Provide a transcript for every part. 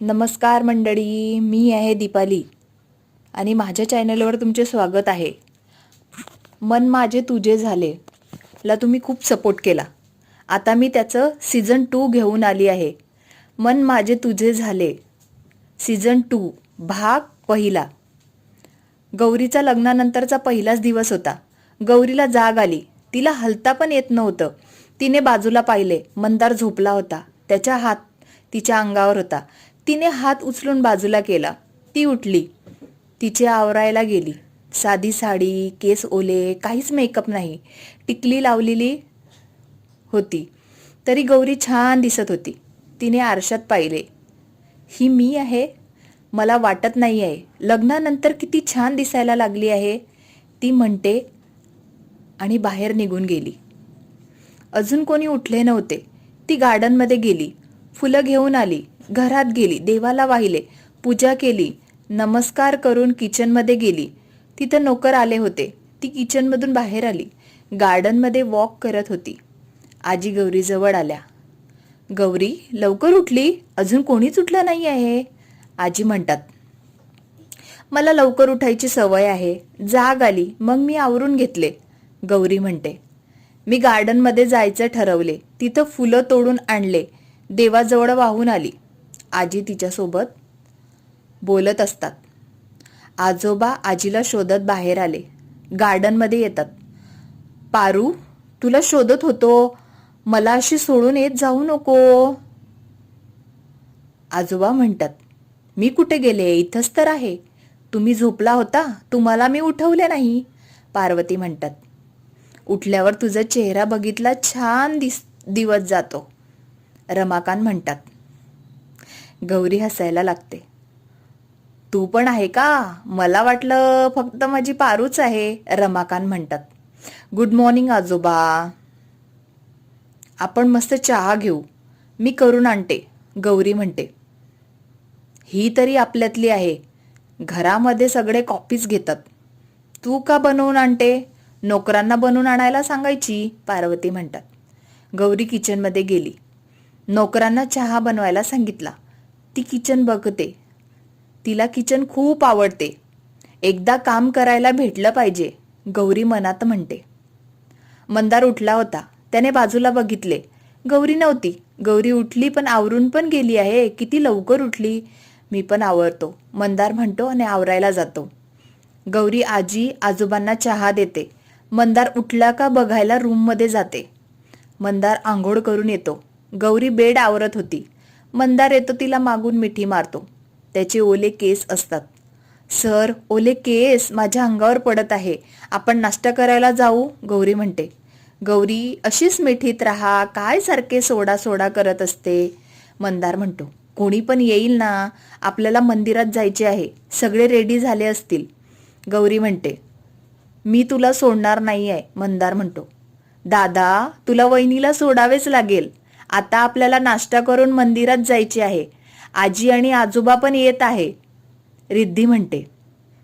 नमस्कार मंडळी मी आहे दीपाली आणि माझ्या चॅनलवर तुमचे स्वागत आहे. मन माझे तुझे झाले. ला तुम्ही खूप सपोर्ट केला. आता मी त्याचं सीझन टू घेऊन आली आहे. मन माझे तुझे झाले. सीझन टू भाग पहिला. गौरीचा लग्नानंतरचा पहिलाच दिवस होता. गौरीला जाग आली. तिला हलता पण येत नव्हतं. तिने बाजूला पाहिले. मंदार झोपला होता. त्याच्या हात तिच्या अंगावर होता. तिने हात उचलून बाजूला केला. ती उठली. तिचे आवरायला गेली. साधी साडी केस ओले काहीच मेकअप नाही. टिकली लावलेली होती. तरी गौरी छान दिसत होती. तिने आरशात पाहिले. ही मी आहे? मला वाटत नाही आहे. लग्नानंतर किती छान दिसायला लागली आहे. ती म्हणते आणि बाहेर निघून गेली. अजून कोणी उठले नव्हते. ती गार्डनमध्ये गेली. फुलं घेऊन आली. घरात गेली देवाला वाहिले पूजा केली नमस्कार करून किचनमध्ये गेली. तिथं नोकर आले होते. ती किचनमधून बाहेर आली. गार्डनमध्ये वॉक करत होती. आजी गौरीजवळ आल्या. गौरी लवकर उठली? अजून कोणीच उठलं नाही आहे? आजी म्हणतात मला लवकर उठायची सवय आहे. जाग आली. मग मी आवरून घेतले. गौरी म्हणते मी गार्डनमध्ये जायचं ठरवले. तिथं फुलं तोडून आणले. देवाजवळ वाहून आली. आजी तिच्यासोबत बोलत असतात. आजोबा आजीला शोधत बाहेर आले. गार्डनमध्ये येतात. पारू तुला शोधत होतो. मला अशी सोडून येत जाऊ नको. आजोबा म्हणतात मी कुठे गेले? इथंच तर आहे. तुम्ही झोपला होता. तुम्हाला मी उठवले नाही. पार्वती म्हणतात उठल्यावर तुझा चेहरा बघितला छान दिस दिवस जातो. रमाकांत म्हणतात गौरी हसायला लागते. तू पण आहे का? मला वाटलं फक्त माझी पारूच आहे रमाकांत म्हणतात. गुड मॉर्निंग आजोबा. आपण मस्त चहा घेऊ. मी करून आणते गौरी म्हणते. ही तरी आपल्यातली आहे. घरामध्ये सगळे कॉपीज घेतात. तू का बनवून आणते? नोकरांना बनवून आणायला सांगायची पार्वती म्हणतात. गौरी किचनमध्ये गेली. नोकरांना चहा बनवायला सांगितला. ती किचन बघते. तिला किचन खूप आवडते. एकदा काम करायला भेटलं पाहिजे गौरी मनात म्हणते. मंदार उठला होता. त्याने बाजूला बघितले. गौरी नव्हती. गौरी उठली पण आवरून पण गेली आहे. किती लवकर उठली? मी पण आवरतो. मंदार म्हणतो आणि आवरायला जातो. गौरी आजी आजोबांना चहा देते. मंदार उठला का बघायला रूममध्ये जाते. मंदार आंघोळ करून येतो. गौरी बेड आवरत होती. मंदार येतो तिला मागून मिठी मारतो. त्याचे ओले केस असतात. सर ओले केस माझ्या अंगावर पडत आहे. आपण नाश्ता करायला जाऊ? गौरी म्हणते. गौरी अशीच मिठीत राहा. काय सारखे सोडा सोडा करत असते? मंदार म्हणतो. कोणी पण येईल ना? आपल्याला मंदिरात जायचे आहे. सगळे रेडी झाले असतील. गौरी म्हणते. मी तुला सोडणार नाही आहे मंदार म्हणतो. दादा तुला वहिनीला सोडावेच लागेल. आता आपल्याला नाश्ता करून मंदिरात जायचे आहे. आजी आणि आजोबा पण येत आहे. रिद्धी म्हणते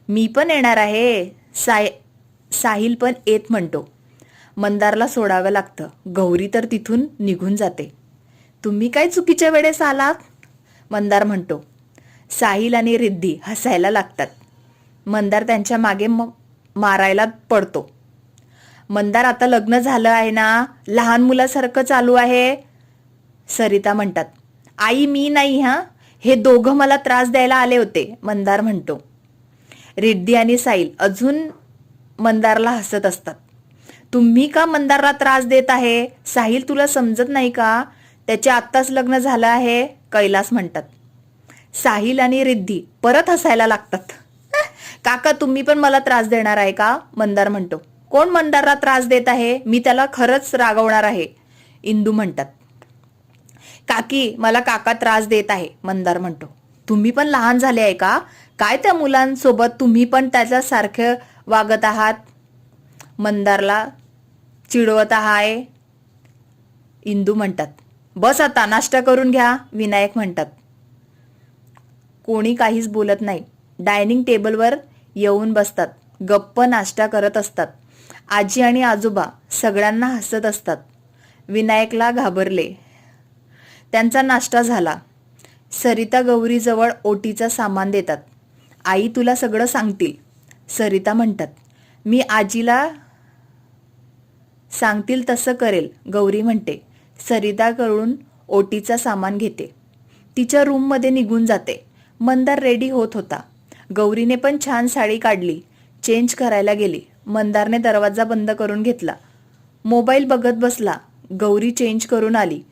मी पण येणार आहे. साय साहिल पण येत म्हणतो. मंदारला सोडावं लागतं. गौरी तर तिथून निघून जाते. तुम्ही काय चुकीच्या वेळेस आलात? मंदार म्हणतो. साहिल आणि रिद्धी हसायला लागतात. मंदार त्यांच्या मागे म मारायला पडतो. मंदार आता लग्न झालं आहे ना? लहान मुलासारखं चालू आहे. सरिता म्हणतात आई मी नाही हा? हे दोघं मला त्रास द्यायला आले होते मंदार म्हणतो. रिद्धी आणि साईल अजून मंदारला हसत असतात. तुम्ही का मंदारला त्रास देत आहे? साहिल तुला समजत नाही का? त्याचे आत्ताच लग्न झालं आहे कैलास म्हणतात. साहिल आणि रिद्धी परत हसायला लागतात. काका तुम्ही पण मला त्रास देणार आहे का? मंदार म्हणतो. कोण मंदारला त्रास देत आहे? मी त्याला खरंच रागवणार आहे इंदू म्हणतात. काकी मला काका त्रास देत आहे मंदार म्हणतो. तुम्ही पण लहान झाले आहे का? काय त्या मुलांसोबत तुम्ही पण त्याच्या सारखं वागत आहात? मंदारला चिडवत आहे. इंदू म्हणतात बस आता नाश्ता करून घ्या विनायक म्हणतात. कोणी काहीच बोलत नाही. डायनिंग टेबलवर येऊन बसतात. गप्प नाश्ता करत असतात. आजी आणि आजोबा सगळ्यांना हसत असतात. विनायकला घाबरले. त्यांचा नाश्ता झाला. सरिता गौरीजवळ ओटीचा सामान देतात. आई तुला सगळं सांगतील. सरिता म्हणतात मी आजीला सांगतील तसं करेल गौरी म्हणते. सरिताकडून ओटीचा सामान घेते. तिच्या रूममध्ये निघून जाते. मंदार रेडी होत होता. गौरीने पण छान साडी काढली. चेंज करायला गेली. मंदारने दरवाजा बंद करून घेतला. मोबाईल बघत बसला. गौरी चेंज करून आली.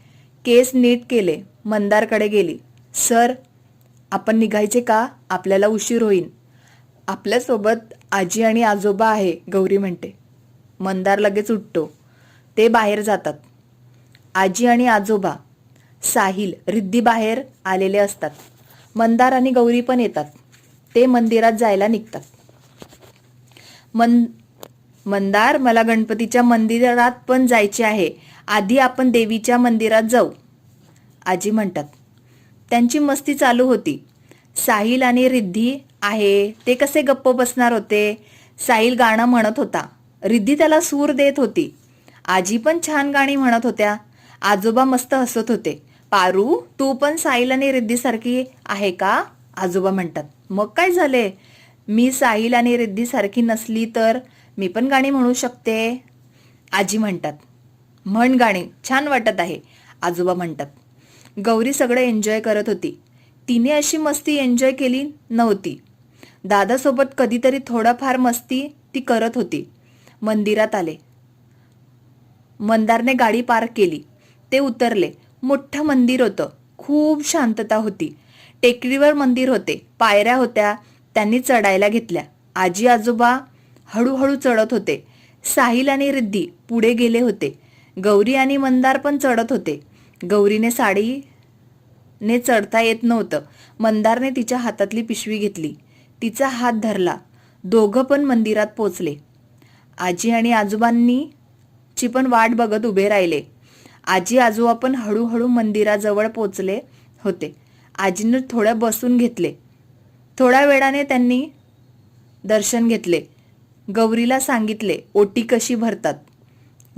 केस नीट केले मंदारकडे गेली. सर आपण निघायचे का? आपल्याला उशीर होईल आपल्यासोबत आजी आणि आजोबा आहे गौरी म्हणते. मंदार लगेच उठतो. ते बाहेर जातात. आजी आणि आजोबा. साहिल रिद्धी बाहेर आलेले असतात. मंदार आणि गौरी पण येतात. ते मंदिरात जायला निघतात. मन मंदार मला गणपतीच्या मंदिरात पण जायचे आहे. आधी आपण देवीच्या मंदिरात जाऊ. आजी म्हणतात त्यांची मस्ती चालू होती. साहिल आणि रिद्धी आहे ते कसे गप्प बसणार होते? साहिल गाणं म्हणत होता. रिद्धी त्याला सूर देत होती. आजी पण छान गाणी म्हणत होत्या. आजोबा मस्त हसत होते. पारू तू पण साहिल आणि रिद्धीसारखी आहे का? आजोबा म्हणतात मग काय झाले? मी साहिल आणि रिद्धीसारखी नसली तर मी पण गाणी म्हणू शकते. आजी म्हणतात म्हण गाणी छान वाटत आहे. आजोबा म्हणतात गौरी सगळं एन्जॉय करत होती. तिने अशी मस्ती एन्जॉय केली नव्हती. दादासोबत कधीतरी थोडाफार मस्ती ती करत होती. मंदिरात आले. मंदारने गाडी पार्क केली. ते उतरले. मोठं मंदिर होतं. खूप शांतता होती. टेकडीवर मंदिर होते. पायऱ्या होत्या. त्यांनी चढायला घेतल्या. आजी आजोबा हळूहळू चढत होते. साहिल आणि रिद्धी पुढे गेले होते. गौरी आणि मंदार पण चढत होते. गौरीने साडी ने चढता येत नव्हतं. मंदारने तिच्या हातातली पिशवी घेतली. तिचा हात धरला. दोघं पण मंदिरात पोचले. आजी आणि आजोबांनी ची पण वाट बघत उभे राहिले. आजी आजोबा पण हळूहळू मंदिराजवळ पोचले होते. आजीनं थोडं बसून घेतले. थोड्या वेळाने त्यांनी दर्शन घेतले. गौरीला सांगितले ओटी कशी भरतात?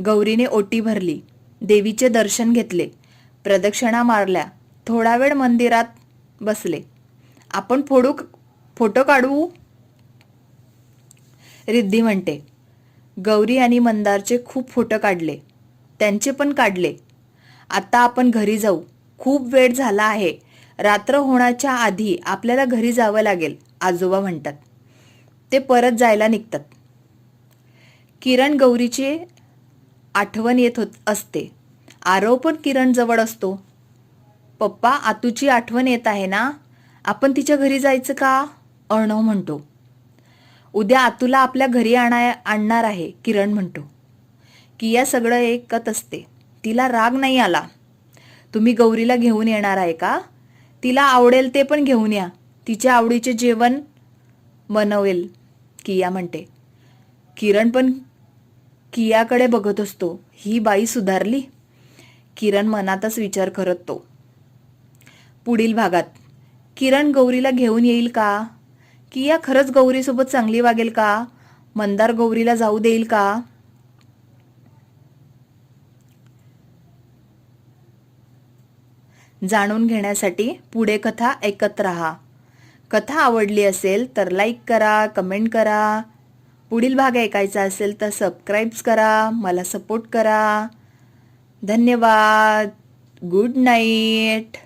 गौरीने ओटी भरली. देवीचे दर्शन घेतले. प्रदक्षिणा मारल्या. थोडा वेळ मंदिरात बसले. आपण फोडू फोटो काढू? रिद्धी म्हणते. गौरी आणि मंदारचे खूप फोटो काढले. त्यांचे पण काढले. आता आपण घरी जाऊ. खूप वेळ झाला आहे. रात्र होण्याच्या आधी आपल्याला घरी जावं लागेल आजोबा म्हणतात. ते परत जायला निघतात. किरण गौरीचे आठवण येत होत असते. आरव पण किरण जवळ असतो. पप्पा आतूची आठवण येत आहे ना? आपण तिच्या घरी जायचं का? अर्णव म्हणतो. उद्या आतूला आपल्या घरी आणाय आणणार आहे किरण म्हणतो. किया सगळं ऐकत असते. तिला राग नाही आला. तुम्ही गौरीला घेऊन येणार आहे का? तिला आवडेल ते पण घेऊन या. तिच्या आवडीचे जेवण बनवेल किया म्हणते. किरण पण कियाकडे बघत असतो. ही बाई सुधारली? किरण मनातच विचार करत तो. पुढील भागात. किरण गौरीला घेऊन येईल का? किया खरंच गौरीसोबत चांगली वागेल का? मंदार गौरीला जाऊ देईल का? जाणून घेण्यासाठी पुढे कथा ऐकत राहा. कथा आवडली असेल तर लाईक करा कमेंट करा. पुढील भाग ऐकायचा असेल तर सबस्क्राईब्स करा मला सपोर्ट करा. धन्यवाद. Good night